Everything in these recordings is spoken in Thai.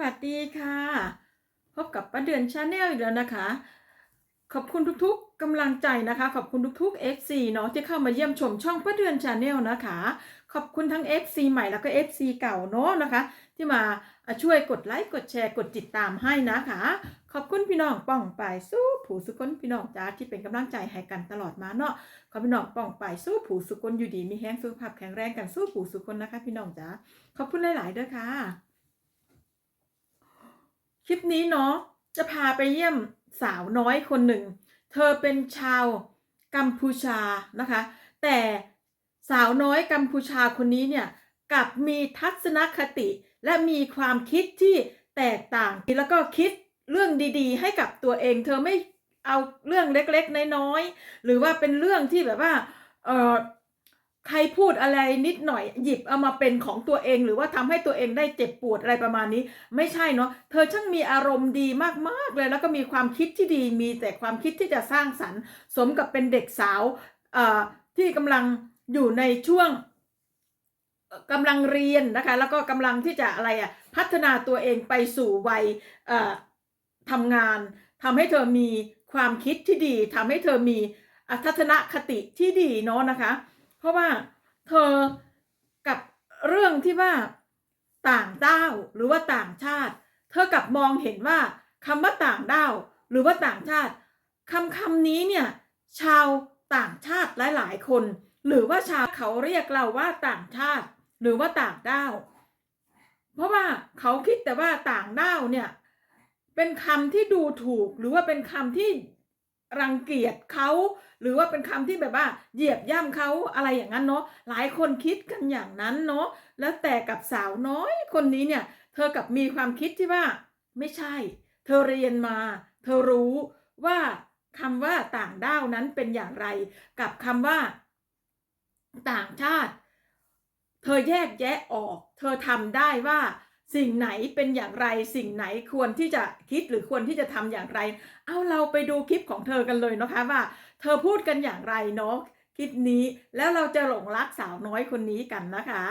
วัสดีค่ะ พบกับป้าเดือนชาแนลอีกแล้วนะคะ ขอบคุณทุกๆกำลังใจนะคะ ขอบคุณทุกๆ FC เนาะที่เข้ามาเยี่ยมชมช่องป้าเดือนชาแนลนะคะ ขอบคุณทั้ง FC ใหม่แล้วก็ FC เก่าเนาะนะคะ ที่มาช่วยกดไลค์กดแชร์กดติดตามให้นะคะ ขอบคุณพี่น้องป้องไปสู้ผู้สุคนพี่น้องจ้าที่เป็นกำลังใจให้กันตลอดมาเนาะขอพี่น้องป้องไปสู้ผู้สุคนอยู่ดีมีแห้งสุขภาพแข็งแรงกันสู้ผู้สุคนนะคะ พี่น้องจ้าขอบคุณหลายๆด้วยค่ะ คลิปนี้เนาะจะพาไปเยี่ยมสาวน้อยคนหนึ่ง เธอเป็นชาวกัมพูชานะคะ แต่สาวน้อยกัมพูชาคนนี้เนี่ยกลับมีทัศนคติและมีความคิดที่แตกต่างแล้วก็คิดเรื่องดีๆ ให้กับตัวเอง เธอไม่เอาเรื่องเล็กๆ น้อยๆหรือว่าเป็นเรื่องที่แบบว่าเออ ใครพูดอะไรนิดหน่อยหยิบเอามาเป็นของตัวเอง หรือว่าทำให้ตัวเองได้เจ็บปวดอะไรประมาณนี้ ไม่ใช่เนาะเธอช่างมีอารมณ์ดีมากๆเลย แล้วก็มีความคิดที่ดีมีแต่ความคิดที่จะสร้างสรรค์ สมกับเป็นเด็กสาวที่กำลังอยู่ในช่วงกำลังเรียนนะคะ แล้วก็กำลังที่จะอะไรอะพัฒนาตัวเองไปสู่วัยทำงานทำให้เธอมีความคิดที่ดีทำให้เธอมีอะทัศนคติที่ดีเนาะนะคะ เพราะว่าเธอกับเรื่องที่ว่าต่างด้าวหรือว่าต่างชาติ เธอกับมองเห็นว่าคำว่าต่างด้าวหรือว่าต่างชาติคำคำนี้เนี่ยชาวต่างชาติหลาย ๆ คน หรือว่าชาวเขาเรียกเราว่าต่างชาติ หรือว่าต่างด้าวเพราะว่าเขาคิดแต่ว่าต่างด้าวเนี่ยเป็นคำที่ดูถูกหรือว่าเป็นคำที่ รังเกียจเขาหรือว่าเป็นคำที่แบบว่าเหยียบย่ำเขาอะไรอย่างนั้นเนาะหลายคนคิดกันอย่างนั้นเนาะแล้วแต่กับสาวน้อยคนนี้เนี่ย เธอกับมีความคิดที่ว่า ไม่ใช่ เธอเรียนมา เธอรู้ว่าคำว่าต่างด้าวนั้นเป็นอย่างไร กับคำว่า ต่างชาติ เธอแยกแยะออก เธอทำได้ว่า สิ่งไหนเป็นอย่างไรสิ่งไหนควรที่จะคิดหรือควรที่จะทำอย่างไร เอาเราไปดูคลิปของเธอกันเลยนะคะว่า เธอพูดกันอย่างไรเนาะคลิปนี้แล้วเราจะหลงรักสาวน้อยคนนี้กันนะคะ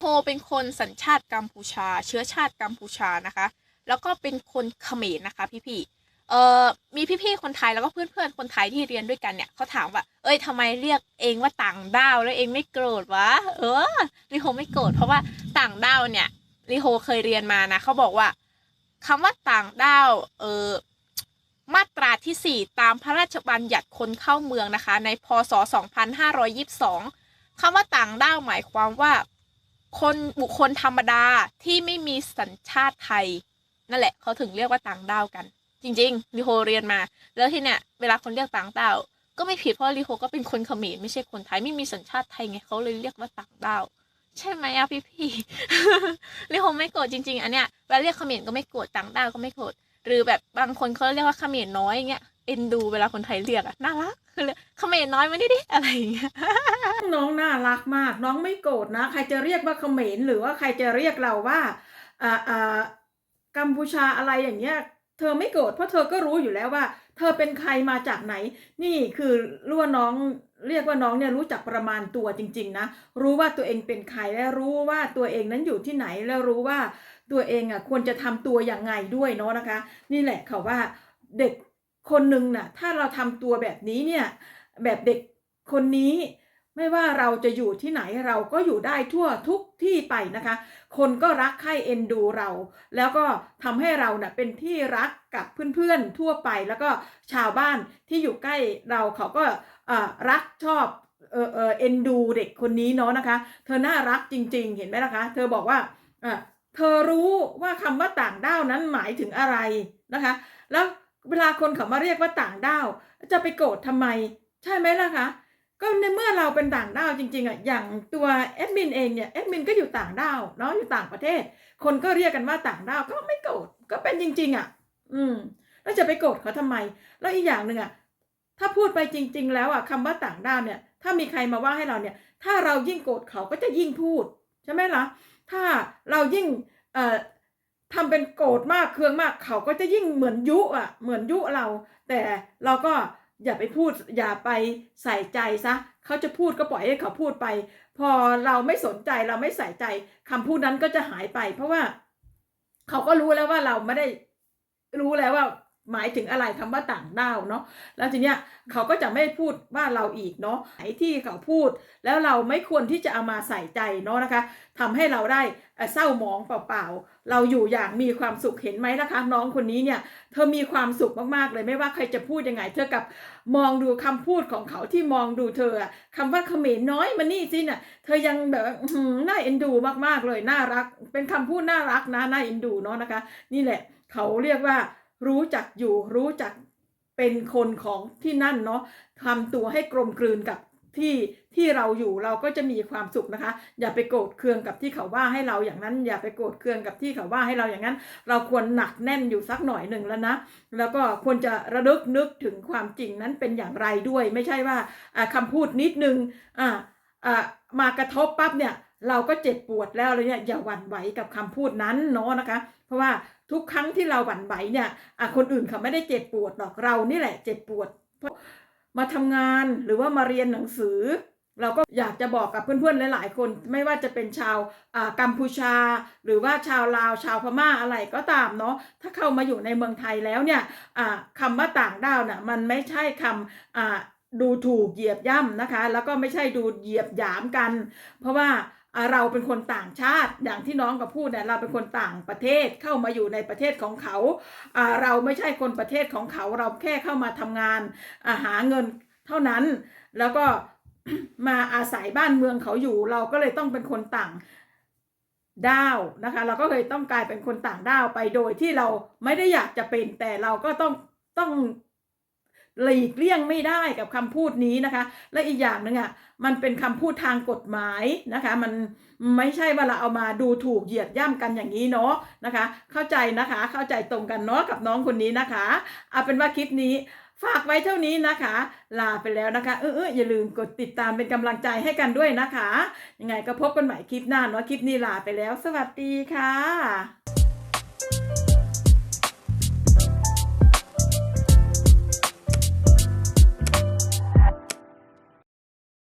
โฮเป็นคนสัญชาติกัมพูชา เชื้อชาติกัมพูชานะคะ แล้วก็เป็นคนเขมรนะคะพี่ๆเอ่อมีพี่ๆคนไทยแล้วก็เพื่อนๆคนไทยที่เรียนด้วยกันเนี่ยเขาถามว่า เอ้ยทำไมเรียกเองว่าต่างด้าวแล้วเองไม่โกรธวะเออลิโฮไม่โกรธเพราะว่าต่างด้าวเนี่ย ลิโฮเคยเรียนมานะเขาบอกว่าคำว่าต่างด้าวเออมาตราที่ 4 ตามพระราชบัญญัติคนเข้าเมืองนะคะ ในพศ 2522คำว่าต่างด้าวหมายความว่า คนบุคคลธรรมดาที่ไม่มีสัญชาติไทย นั่นแหละเขาถึงเรียกว่าต่างด้าวกัน จริงๆลิโฮเรียนมา แล้วที่เนี่ยเวลาคนเรียกต่างด้าวก็ไม่ผิดเพราะลิโฮก็เป็นคนเขมรไม่ใช่คนไทยไม่มีสัญชาติไทยไงเขาเลยเรียกว่าต่างด้าว ใช่ไหมอะพี่พี่ๆลิโฮไม่โกรธจริง ๆ อันเนี้ยเวลาเรียกเขมรก็ไม่โกรธต่างด้าวก็ไม่โกรธหรือแบบบางคนเขาเรียกว่าเขมรน้อยอย่างเงี้ยเอ็นดูเวลาคนไทยเรียกอะน่ารักคือเรียกขมรน้อยมาดิดิอะไรอย่างเงี้ยน้องน่ารักมาก น้องไม่โกรธนะ ใครจะเรียกว่าเขมรหรือว่าใครจะเรียกเราว่าอ่าอ่ากัมพูชาอะไรอย่างเงี้ยเธอไม่โกรธเพราะเธอก็รู้อยู่แล้วว่า เธอเป็นใครมาจากไหน นี่คือรู้ว่าน้อง เรียกว่าน้องเนี่ยรู้จักประมาณตัวจริง ๆ นะ รู้ว่าตัวเองเป็นใครและรู้ว่าตัวเองนั้นอยู่ที่ไหนแล้วรู้ว่าตัวเองอะควรจะทำตัวอย่างไงด้วยเนาะนะคะ นี่แหละเขาว่าเด็กคนหนึ่งน่ะถ้าเราทำตัวแบบนี้เนี่ยแบบเด็กคนนี้ไม่ว่าเราจะอยู่ที่ไหนเราก็อยู่ได้ทั่วทุกที่ไปนะคะ คนก็รักใคร่เอ็นดูเรา แล้วก็ทำให้เราเน่ะเป็นที่รักกับเพื่อนๆทั่วไป แล้วก็ชาวบ้านที่อยู่ใกล้เราเขาก็ รักชอบเออเออเอ็นดูเด็กคนนี้เนาะนะคะ เธอน่ารักจริง ๆ เห็นไหมล่ะคะ เธอบอกว่าเธอรู้ว่าคำว่าต่างด้าวนั้นหมายถึงอะไรนะคะ แล้วเวลาคนเขามาเรียกว่าต่างด้าวจะไปโกรธทำไม ใช่ไหมล่ะคะก็ในเมื่อเราเป็นต่างด้าวจริงๆอะอย่างตัวแอดมินเองเนี่ยแอดมินก็อยู่ต่างด้าวเนาะอยู่ต่างประเทศ คนก็เรียกกันว่าต่างด้าวก็ไม่โกรธก็เป็นจริง ๆ อะ อืมแล้วจะไปโกรธเขาทำไม แล้วอีกอย่างหนึ่งอะ ถ้าพูดไปจริง ๆ แล้วอะคำว่าต่างด้าวเนี่ย ถ้ามีใครมาว่าให้เราเนี่ย ถ้าเรายิ่งโกรธเขาก็จะยิ่งพูดใช่ไหมล่ะ ถ้าเรายิ่งเอ่อทำเป็นโกรธมากเคืองมากเขาก็จะยิ่งเหมือนยุอะเหมือนยุเรา แต่เราก็อย่าไปพูดอย่าไปใส่ใจซะเขาจะพูดก็ปล่อยให้เขาพูดไป พอเราไม่สนใจเราไม่ใส่ใจคำพูดนั้นก็จะหายไป เพราะว่า เขาก็รู้แล้วว่าเราไม่ได้รู้แล้วว่า หมายถึงอะไรคำว่าต่างด้าวเนาะแล้วทีเนี้ยเขาก็จะไม่พูดว่าเราอีกเนาะไอ้ที่เขาพูด แล้วเราไม่ควรที่จะเอามาใส่ใจเนาะนะคะทำให้เราได้เศร้าหมองเปล่าๆ เราอยู่อย่างมีความสุขเห็นไหมนะคะ น้องคนนี้เนี่ยเธอมีความสุขมากๆเลยไม่ว่าใครจะพูดยังไง เธอกับมองดูคำพูดของเขาที่มองดูเธออะคำว่าเขมรน้อยมานี่สิน่ะเธอยังแบบน่าเอ็นดูมากๆเลยน่ารัก เป็นคำพูดน่ารักนะน่าเอ็นดูเนาะนะคะ นี่แหละ เขาเรียกว่า รู้จักอยู่รู้จักเป็นคนของที่นั่นเนาะทำตัวให้กลมกลืนกับที่ที่เราอยู่เราก็จะมีความสุขนะคะ อย่าไปโกรธเคืองกับที่เขาว่าให้เราอย่างนั้น อย่าไปโกรธเคืองกับที่เขาว่าให้เราอย่างนั้น เราควรหนักแน่นอยู่สักหน่อยหนึ่งแล้วนะแล้วก็ควรจะระลึกนึกถึงความจริงนั้นเป็นอย่างไรด้วย ไม่ใช่ว่าอ่าคำพูดนิดนึงอ่าอ่ามากระทบปั๊บเนี่ย เราก็เจ็บปวดแล้วเลยเนี่ยอย่าหวั่นไหวกับคำพูดนั้นเนาะนะคะ เพราะว่าทุกครั้งที่เราหวั่นไหวเนี่ยคนอื่นเขาไม่ได้เจ็บปวดหรอกเรานี่แหละเจ็บปวดเพราะมาทำงานหรือว่ามาเรียนหนังสือ เราก็อยากจะบอกกับเพื่อนๆหลาย ๆ คนไม่ว่าจะเป็นชาวอ่ากัมพูชา หรือว่าชาวลาวชาวพม่าอะไรก็ตามเนาะถ้าเข้ามาอยู่ในเมืองไทยแล้วเนี่ยอ่าคำว่าต่างด้าวน่ะมันไม่ใช่คำดูถูกเหยียบย่ำนะคะ แล้วก็ไม่ใช่ดูเหยียบหยามกัน เพราะว่า เราเป็นคนต่างชาติ อย่างที่น้องก็พูดเนี่ยเราเป็นคนต่างประเทศเข้ามาอยู่ในประเทศของเขา เราไม่ใช่คนประเทศของเขาเราแค่เข้ามาทำงานาหาเงินเท่านั้น แล้วก็มาอาศัยบ้านเมืองเขาอยู่ เราก็เลยต้องเป็นคนต่างด้าวนะคะ เราก็เลยต้องกลายเป็นคนต่างด้าวไปโดยที่เราไม่ได้อยากจะเป็นแต่เราก็ต้องต้อง หลีกเลี่ยงไม่ได้กับคำพูดนี้นะคะ และอีกอย่างหนึ่งอะมันเป็นคำพูดทางกฎหมายนะคะ มันไม่ใช่ว่าเราเอามาดูถูกเหยียดย่ำกันอย่างนี้เนาะนะคะ เข้าใจนะคะ เข้าใจตรงกันเนาะกับน้องคนนี้นะคะเอาเป็นว่าคลิปนี้ฝากไว้เท่านี้นะคะ ลาไปแล้วนะคะเออเอออย่าลืมกดติดตามเป็นกำลังใจให้กันด้วยนะคะ ยังไงก็พบกันใหม่คลิปหน้าเนาะคลิปนี้ลาไปแล้ว สวัสดีค่ะ